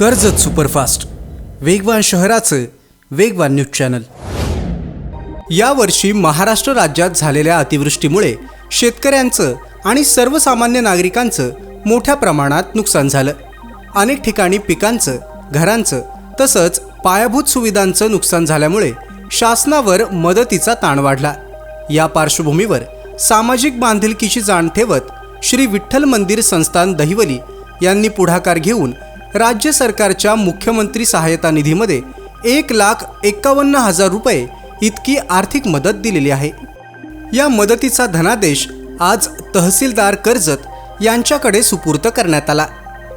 Karjat superfast. वेगवान शहराचं वेगवान न्यूज चॅनल. यावर्षी महाराष्ट्र राज्यात झालेल्या अतिवृष्टीमुळे शेतकऱ्यांचं आणि सर्वसामान्य नागरिकांचं मोठ्या प्रमाणात नुकसान झालं. अनेक ठिकाणी पिकांचं घरांचं तसंच पायाभूत सुविधांचं नुकसान झाल्यामुळे शासनावर मदतीचा ताण वाढला. या पार्श्वभूमीवर सामाजिक बांधिलकीची जाण ठेवत श्री विठ्ठल मंदिर संस्थान दहिवली यांनी पुढाकार घेऊन राज्य सरकारच्या मुख्यमंत्री सहायता निधीमध्ये एक लाख एक्कावन्न हजार रुपये इतकी आर्थिक मदत दिलेली आहे. या मदतीचा धनादेश आज तहसीलदार कर्जत यांच्याकडे सुपूर्त करण्यात आला.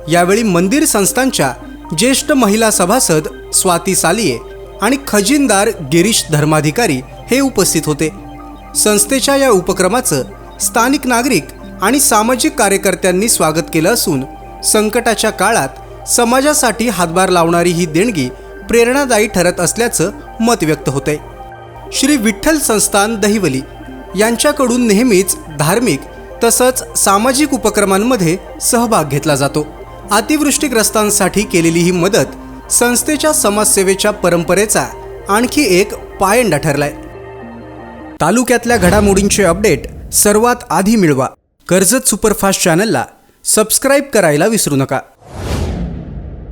यावेळी मंदिर संस्थांच्या ज्येष्ठ महिला सभासद स्वाती सालिये आणि खजिनदार गिरीश धर्माधिकारी हे उपस्थित होते. संस्थेच्या या उपक्रमाचं स्थानिक नागरिक आणि सामाजिक कार्यकर्त्यांनी स्वागत केलं असून संकटाच्या काळात समाजासाठी हातभार लावणारी ही देणगी प्रेरणादायी ठरत असल्याचं मत व्यक्त होतंय. श्री विठ्ठल संस्थान दहिवली यांच्याकडून नेहमीच धार्मिक तसंच सामाजिक उपक्रमांमध्ये सहभाग घेतला जातो. अतिवृष्टीग्रस्तांसाठी केलेली ही मदत संस्थेच्या समाजसेवेच्या परंपरेचा आणखी एक पायंडा ठरलाय. तालुक्यातल्या घडामोडींचे अपडेट सर्वात आधी मिळवा. कर्जत सुपरफास्ट चॅनलला सबस्क्राईब करायला विसरू नका.